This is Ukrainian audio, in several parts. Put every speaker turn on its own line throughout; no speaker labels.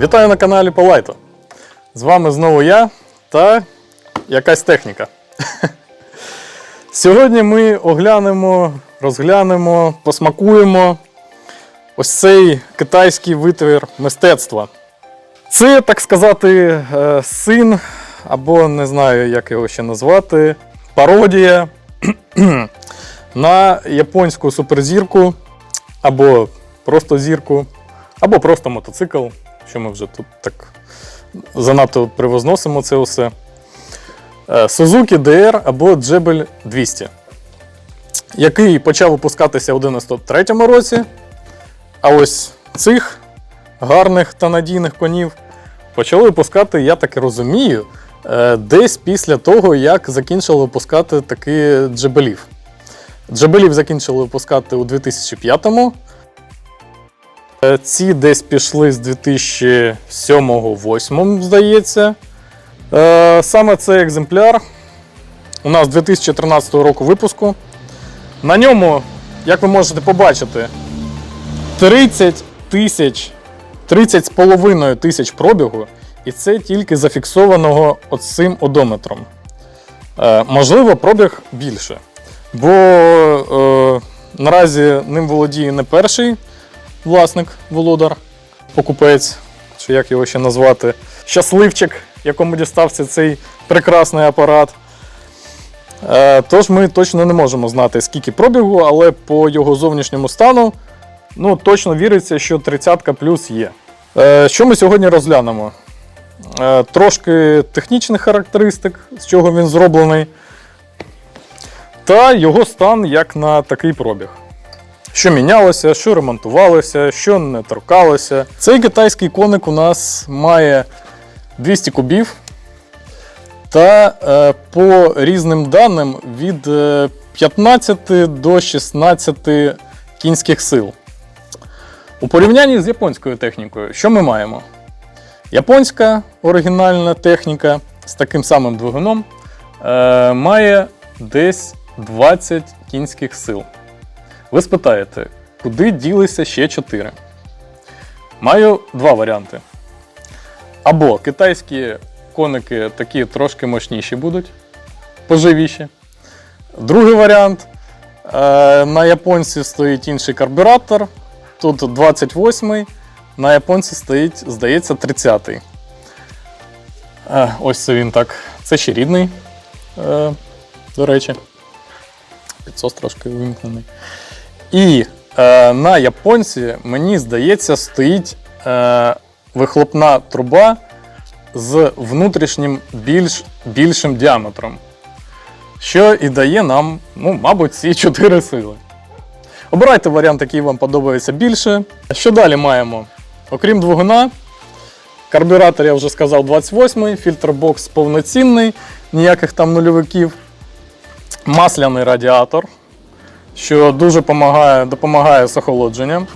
Вітаю на каналі Полайто. З вами знову я та якась техніка. Сьогодні ми оглянемо, розглянемо, посмакуємо ось цей китайський витвір мистецтва. Це, так сказати, е, син, або не знаю, як його ще назвати, пародія на японську суперзірку, або просто зірку, або просто мотоцикл, що ми вже тут так занадто привозносимо це все. Е, Suzuki DR або Jebel 200, який почав випускатися у 93-му році. А ось цих гарних та надійних конів почали випускати, я так і розумію, десь після того, як закінчили випускати таки джебелів. Джебелів закінчили випускати у 2005-му. Е, Ці десь пішли з 2007-2008, здається. Е, Саме цей екземпляр у нас 2013 року випуску. На ньому, як ви можете побачити, 30 тисяч, 30 з половиною тисяч пробігу, і це тільки зафіксованого оцим одометром. Е, можливо, пробіг більше. Бо е, наразі ним володіє не перший власник, володар, покупець, чи як його ще назвати, щасливчик, якому дістався цей прекрасний апарат. Е, Тож ми точно не можемо знати, скільки пробігу, але по його зовнішньому стану ну, точно віриться, що 30 плюс є. Е, Що ми сьогодні розглянемо? Е, Трошки технічних характеристик, з чого він зроблений, та його стан як на такий пробіг. Що мінялося, що ремонтувалося, що не торкалося. Цей китайський коник у нас має 200 кубів. Та е, по різним даним від е, 15 до 16 кінських сил. У порівнянні з японською технікою, що ми маємо? Японська оригінальна техніка з таким самим двигуном е, має десь 20 кінських сил. Ви спитаєте, куди ділися ще 4? Маю два варіанти. Або китайські коники такі трошки мощніші будуть, поживіші. Другий варіант. е, На японці стоїть інший карбюратор. Тут 28-й, на японці стоїть, здається, 30-й. Е, Ось це він так. Це ще рідний, е, до речі. Підсос трошки вимкнений. І е, на японці, мені здається, стоїть вихлопна труба з внутрішнім більш, більшим діаметром, що і дає нам, ну, мабуть, ці 4 сили. Обирайте варіант, який вам подобається більше. Що далі маємо? Окрім двигуна, карбюратор, я вже сказав, 28-й, фільтрбокс повноцінний, ніяких там нульовиків. Масляний радіатор, що дуже допомагає, допомагає з охолодженням.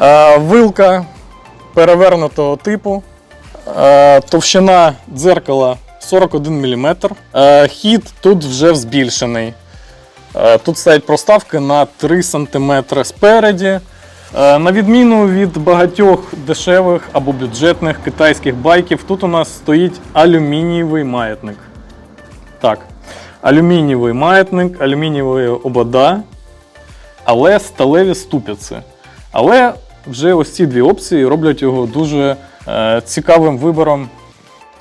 Е, Вилка перевернутого типу. Е, Товщина дзеркала 41 мм. Е, Хід тут вже збільшений. Тут стоять проставки на 3 см спереді. Е, На відміну від багатьох дешевих або бюджетних китайських байків, тут у нас стоїть алюмінієвий маятник. Так, алюмінієвий маятник, алюмінієві обода, але сталеві ступиці. Але вже ось ці дві опції роблять його дуже е, цікавим вибором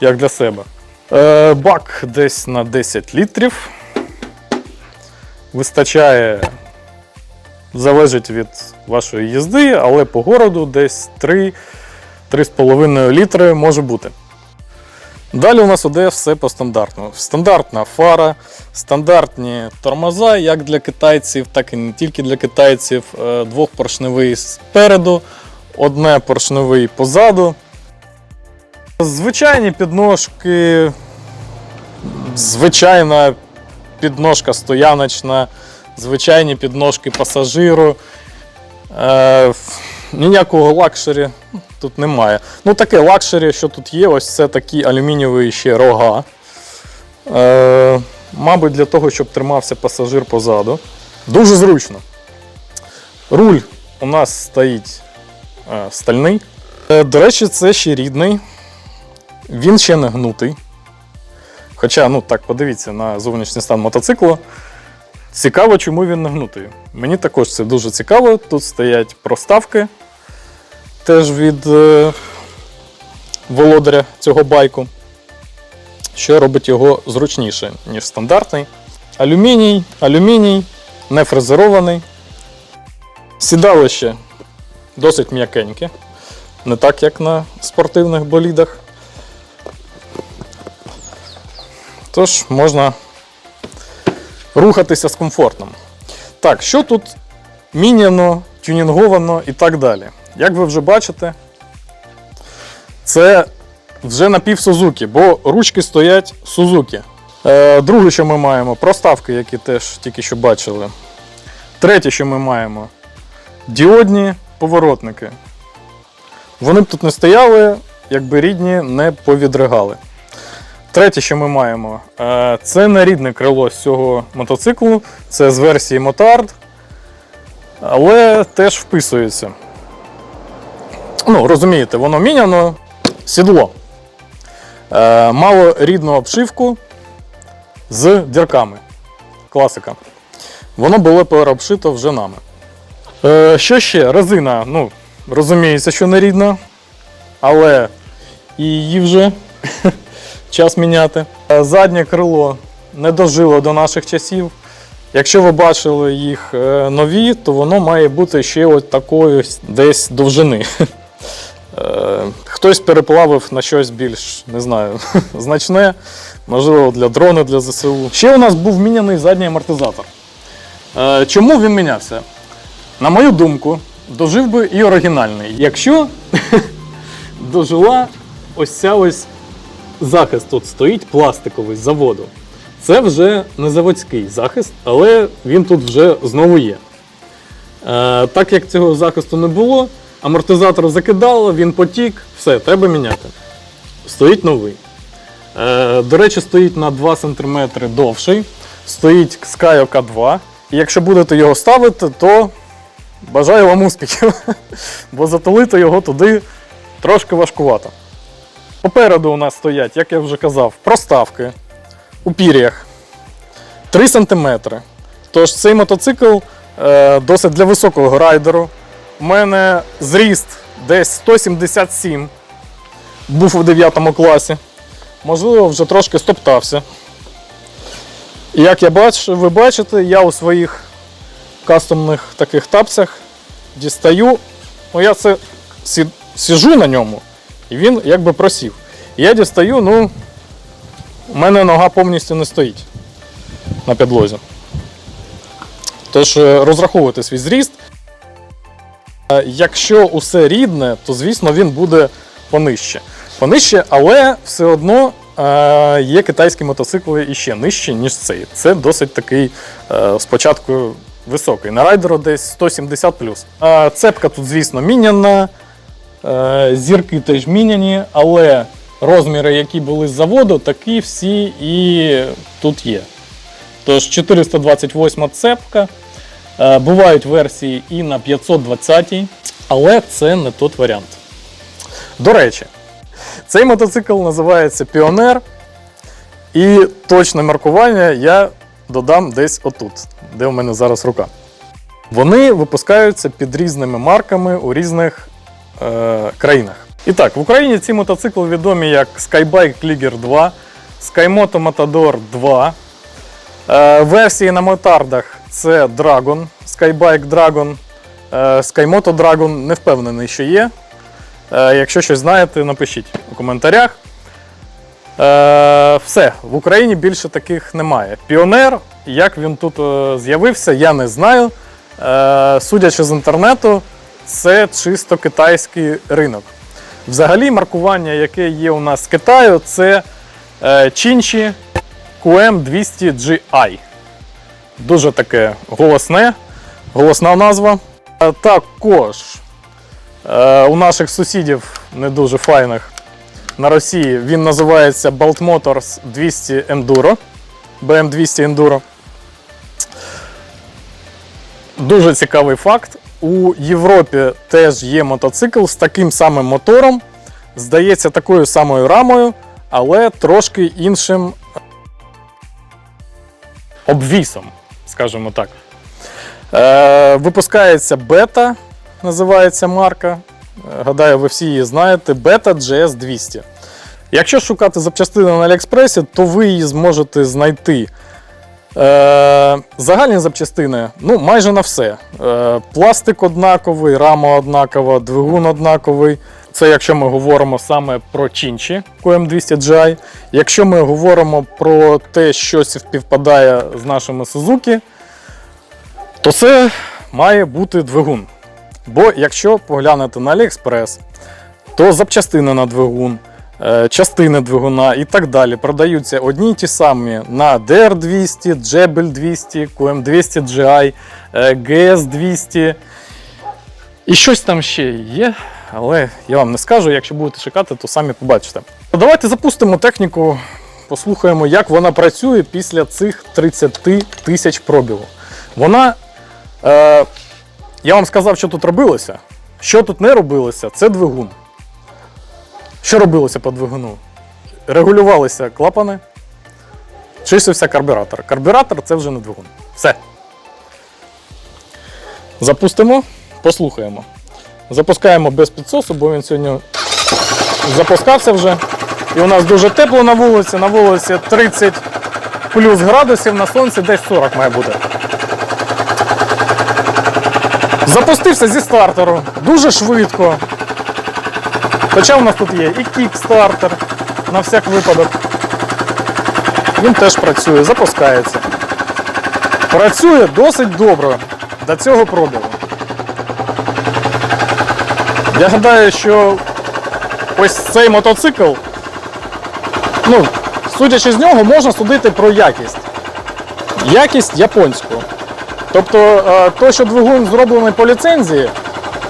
як для себе. Е, бак десь на 10 літрів. Вистачає, залежить від вашої їзди, але по городу десь 3-3,5 літри може бути. Далі у нас іде все по стандартному. Стандартна фара, стандартні тормоза, як для китайців, так і не тільки для китайців. Е, Двохпоршневий спереду, одне поршневий позаду. Звичайні підножки, звичайна підножка стояночна, звичайні підножки пасажиру. Е, ніякого лакшері тут немає. Ну, таке лакшері, що тут є, ось це такі алюмінієві ще рога. Е, Мабуть, для того, щоб тримався пасажир позаду. Дуже зручно. Руль у нас стоїть е, стальний. Е, До речі, це ще рідний. Він ще не гнутий. Хоча, ну так, подивіться на зовнішній стан мотоциклу. Цікаво, чому він не гнутий. Мені також це дуже цікаво. Тут стоять проставки теж від е, володаря цього байку, що робить його зручніше, ніж стандартний. Алюміній, алюміній, не фрезерований. Сідалище досить м'якеньке, не так, як на спортивних болідах. Тож можна рухатися з комфортом. Так, що тут міняно, тюнінговано і так далі. Як ви вже бачите, це вже напів Сузуки, бо ручки стоять Сузуки. Е, друге, що ми маємо, проставки, які теж тільки що бачили. Третє, що ми маємо, діодні поворотники. Вони б тут не стояли, якби рідні не повідригали. Третє, що ми маємо, е, це нарідне крило з цього мотоциклу, це з версії Motard, але теж вписується. Ну, розумієте, воно міняно сідло. Е, мало рідну обшивку з дірками. Класика. Воно було переобшито вже нами. Е, що ще? Резина, ну, розуміється, що не рідна, але і її вже час міняти. Е, Заднє крило не дожило до наших часів. Якщо ви бачили їх е, нові, то воно має бути ще от такої десь довжини. Е, Хтось переплавив на щось більш, не знаю, значне, можливо, для дрону, для ЗСУ. Ще у нас був міняний задній амортизатор. Чому він мінявся? На мою думку, дожив би і оригінальний. Якщо дожила ось ця ось захист тут стоїть пластиковий з заводу. Це вже не заводський захист, але він тут вже знову є. Е, так як цього захисту не було, амортизатор закидало, він потік, все, треба міняти. Стоїть новий. Е, до речі, стоїть на 2 см довший. Стоїть Sky OK2. І якщо будете його ставити, то бажаю вам успіхів. Бо затулити його туди трошки важкувато. Попереду у нас стоять, як я вже казав, проставки у пір'ях 3 см. Тож цей мотоцикл е, досить для високого райдеру. У мене зріст десь 177, був у 9 класі. Можливо, вже трошки стоптався. І як я бачу, ви бачите, я у своїх кастомних таких тапцях дістаю. Ну, я це сі- сіжу на ньому, і він якби просів. Я дістаю, ну, у мене нога повністю не стоїть на підлозі. Тож е, розраховуйте свій зріст. Е, Якщо усе рідне, то звісно він буде понижче. Понижче, але все одно е, є китайські мотоцикли іще нижчі, ніж цей. Це досить такий спочатку високий. На райдеру десь 170 Е, цепка тут, звісно, міняна. Е, зірки теж міняні, але розміри, які були з заводу, такі всі і тут є. Тож 428 цепка. Е, Бувають версії і на 520, але це не тот варіант. До речі, цей мотоцикл називається Піонер. І точне маркування я додам десь отут, де у мене зараз рука. Вони випускаються під різними марками у різних е, країнах. І так, в Україні ці мотоцикли відомі як Skybike Cligger 2, Skymoto Matador 2. Е, версії на мотардах це Dragon, Skybike Dragon, е, Skymoto Dragon не впевнений, що є. Якщо щось знаєте, напишіть у коментарях. Все, в Україні більше таких немає. Піонер, як він тут з'явився, я не знаю. Судячи з інтернету, це чисто китайський ринок. Взагалі, маркування, яке є у нас з Китаю, це е, Chinchi QM200GI. Дуже таке голосне, голосна назва. Е, Також е, у наших сусідів не дуже файних на Росії він називається Bolt Motors 200 Enduro. BM200 Enduro. Дуже цікавий факт. У Європі теж є мотоцикл з таким самим мотором, здається, такою самою рамою, але трошки іншим обвісом, скажімо так. Е, випускається бета, називається марка. Е, Гадаю, ви всі її знаєте. Бета GS 200. Якщо шукати запчастини на Аліекспресі, то ви її зможете знайти. Е, загальні запчастини ну, майже на все. Е, пластик однаковий, рама однакова, двигун однаковий. Це якщо ми говоримо саме про Чинчі QM200 GI. Якщо ми говоримо про те, що співпадає з нашими Suzuki, то це має бути двигун. Бо якщо поглянути на AliExpress, то запчастини на двигун, частини двигуна і так далі продаються одні й ті самі на DR200, Jebel 200, QM200 GI, е, GS 200. І щось там ще є, але я вам не скажу. Якщо будете шукати, то самі побачите. Давайте запустимо техніку, послухаємо, як вона працює після цих 30 тисяч пробігу. Вона. Е, я вам сказав, що тут робилося. Що тут не робилося, це двигун. Що робилося по двигуну? Регулювалися клапани, чистився карбюратор. Карбюратор це вже не двигун. Все. Запустимо, послухаємо. Запускаємо без підсосу, бо він сьогодні запускався вже. І у нас дуже тепло на вулиці. На вулиці 30 плюс градусів, на сонці десь 40 має бути. Запустився зі стартеру дуже швидко. Хоча у нас тут є і кікстартер на всяк випадок. Він теж працює, запускається. Працює досить добре до цього пробігу. Я гадаю, що ось цей мотоцикл, ну, судячи з нього, можна судити про якість. Якість японську. Тобто, е, то, що двигун зроблений по ліцензії,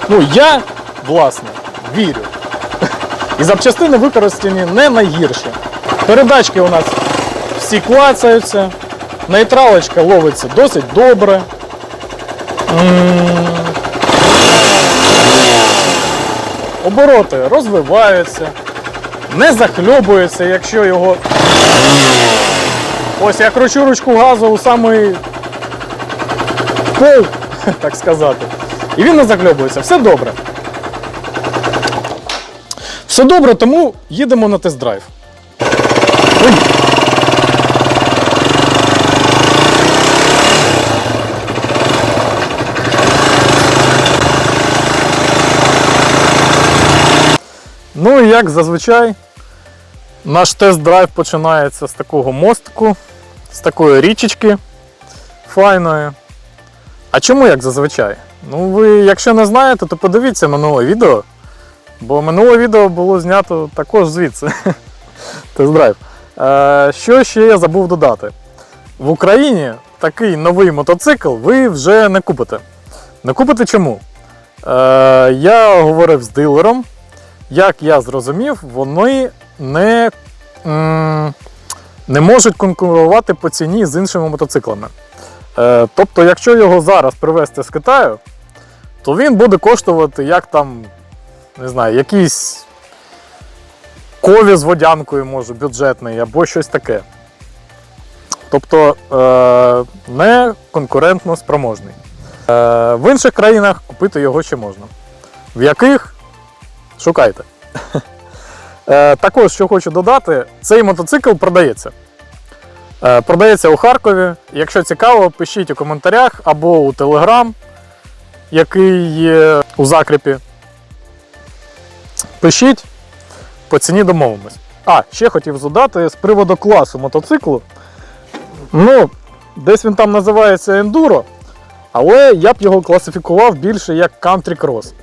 ну я, власне, вірю. І запчастини використані не найгірші. Передачки у нас всі клацаються, нейтралочка ловиться досить добре. Обороти розвиваються, не захльобуються, якщо його. Ось я кручу ручку газу у самий пол, так сказати. І він не закльобується. Все добре. Все добре, тому їдемо на тест-драйв. Ну і як зазвичай, наш тест-драйв починається з такого мостку, з такої річечки файної. А чому як зазвичай? Ну, ви, якщо не знаєте, то подивіться минуле відео. Бо минуле відео було знято також звідси. Тест-драйв. Е, що ще я забув додати? В Україні такий новий мотоцикл ви вже не купите. Не купите чому? Е, я говорив з дилером. Як я зрозумів, вони не, не можуть конкурувати по ціні з іншими мотоциклами. Е, тобто, якщо його зараз привезти з Китаю, то він буде коштувати як там, не знаю, якийсь кові з водянкою, може, бюджетний або щось таке. Тобто е, не конкурентно спроможний. Е, в інших країнах купити його ще можна. В яких шукайте. Е, також, що хочу додати, цей мотоцикл продається. Продається у Харкові. Якщо цікаво, пишіть у коментарях або у Телеграм, який є у закріпі. Пишіть, по ціні домовимось. А, ще хотів задати з приводу класу мотоциклу. Ну, десь він там називається ендуро, але я б його класифікував більше як Country Cross.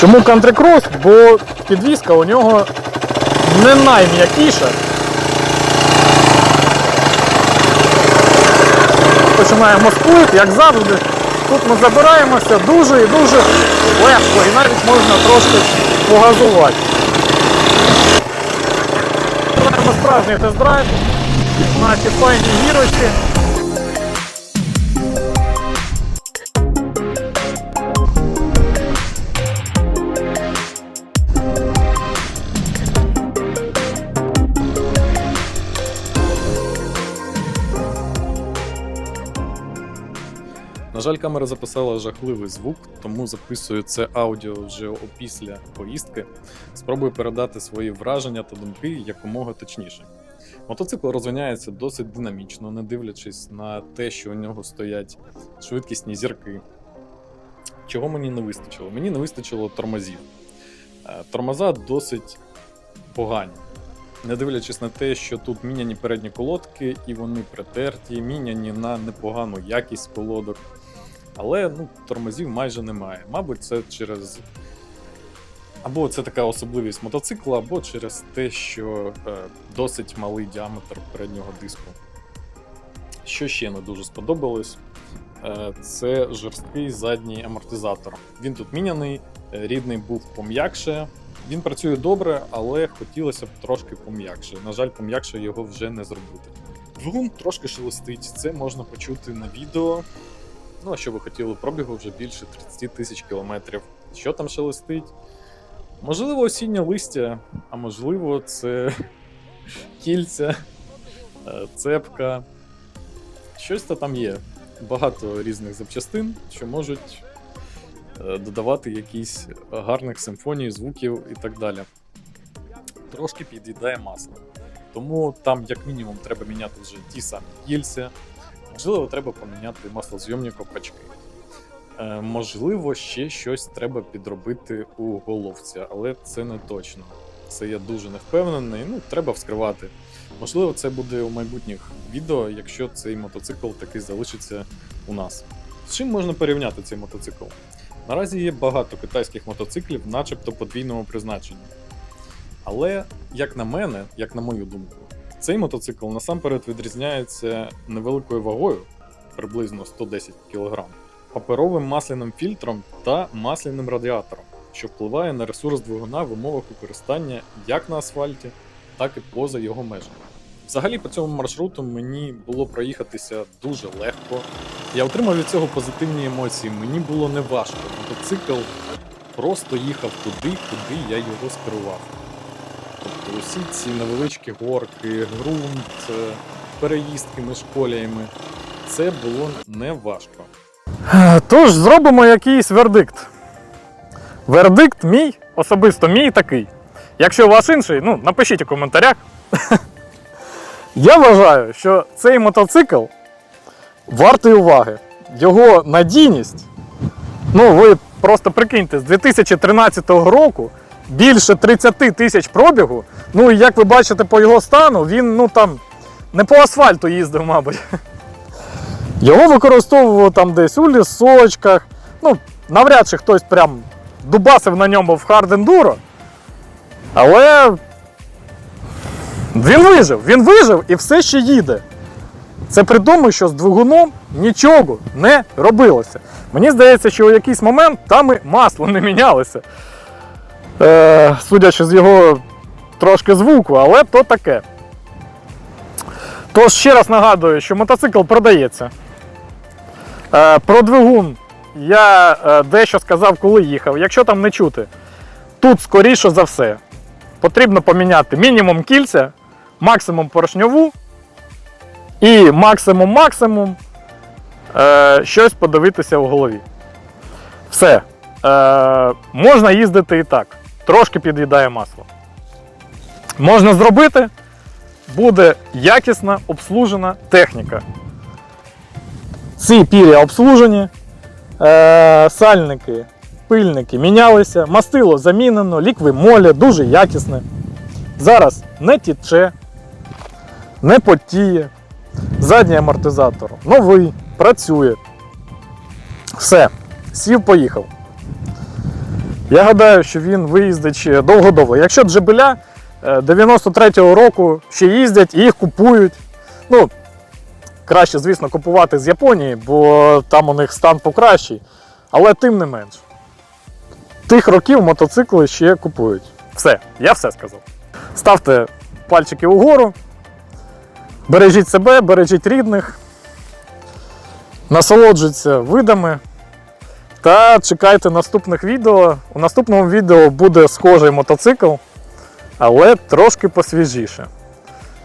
Чому Country Cross? Бо підвізка у нього не найм'якіша. Починаємо сплит, як завжди. Тут ми забираємося дуже і дуже легко і навіть можна трошки погазувати. Маємо справжній тест-драйв. Наші файні гірочки. Жаль, камера записала жахливий звук, тому записую це аудіо вже опісля поїздки. Спробую передати свої враження та думки якомога точніше. Мотоцикл розвиняється досить динамічно, не дивлячись на те, що у нього стоять швидкісні зірки. Чого мені не вистачило? Мені не вистачило тормозів. Е, Тормоза досить погані. Не дивлячись на те, що тут міняні передні колодки, і вони притерті, міняні на непогану якість колодок. Але ну, тормозів майже немає. Мабуть, це через. Або це така особливість мотоцикла, або через те, що е, досить малий діаметр переднього диску. Що ще не дуже сподобалось, е, це жорсткий задній амортизатор. Він тут міняний, е, рідний був пом'якше. Він працює добре, але хотілося б трошки пом'якше. На жаль, пом'якше його вже не зробити. Двигун трошки шелестить, це можна почути на відео. Ну, а що ви хотіли, пробігу вже більше 30 тисяч кілометрів. Що там шелестить? Можливо, осіннє листя, а можливо, це кільця, е, цепка. Щось то там є. Багато різних запчастин, що можуть е, додавати якісь гарних симфоній, звуків і так далі. Трошки під'їдає масло. Тому там, як мінімум, треба міняти вже ті самі кільця. Можливо, треба поміняти маслозйомні ковпачки. Е, можливо, ще щось треба підробити у головці, але це не точно. Це я дуже не впевнений. Ну, треба вскривати. Можливо, це буде у майбутніх відео, якщо цей мотоцикл таки залишиться у нас. З чим можна порівняти цей мотоцикл? Наразі є багато китайських мотоциклів, начебто подвійного призначення. Але, як на мене, як на мою думку, цей мотоцикл насамперед відрізняється невеликою вагою, приблизно 110 кг, паперовим масляним фільтром та масляним радіатором, що впливає на ресурс двигуна в умовах використання як на асфальті, так і поза його межами. Взагалі по цьому маршруту мені було проїхатися дуже легко. Я отримав від цього позитивні емоції. Мені було не важко. Мотоцикл просто їхав туди, куди я його скерував. Усі ці невеличкі горки, ґрунт, е, переїздки між коліями. Це було не важко. Тож, зробимо якийсь вердикт. Вердикт мій, особисто мій такий. Якщо у вас інший, ну, напишіть у коментарях. Я вважаю, що цей мотоцикл вартий уваги. Його надійність. Ну, ви просто прикиньте, з 2013 року більше 30 тисяч пробігу. Ну і як ви бачите по його стану, він ну там не по асфальту їздив, мабуть. Його використовували там десь у лісочках. Ну, навряд чи хтось прям дубасив на ньому в хард ендуро. Але він вижив, він вижив і все ще їде. Це при тому, що з двигуном нічого не робилося. Мені здається, що у якийсь момент там і масло не мінялося. Е, судячи з його трошки звуку, але то таке. Тож ще раз нагадую, що мотоцикл продається. Е, про двигун я е, дещо сказав, коли їхав. Якщо там не чути, тут скоріше за все потрібно поміняти мінімум кільця, максимум поршньову і максимум-максимум е, щось подивитися в голові. Все. Можна їздити і так. Трошки під'їдає масло. Можна зробити, буде якісна обслужена техніка. Ці пір'я обслужені, е, сальники, пильники мінялися, мастило замінено, лікви молі, дуже якісне. Зараз не тіче, не потіє. Задній амортизатор новий, працює. Все, сів, поїхав. Я гадаю, що він виїздить довго-довго. Якщо джебеля 93-го року ще їздять і їх купують. Ну, краще, звісно, купувати з Японії, бо там у них стан покращий. Але тим не менш. Тих років мотоцикли ще купують. Все, я все сказав. Ставте пальчики угору. Бережіть себе, бережіть рідних, насолоджуйтеся видами та чекайте наступних відео. У наступному відео буде схожий мотоцикл, але трошки посвіжіше.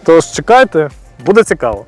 Тож чекайте, буде цікаво.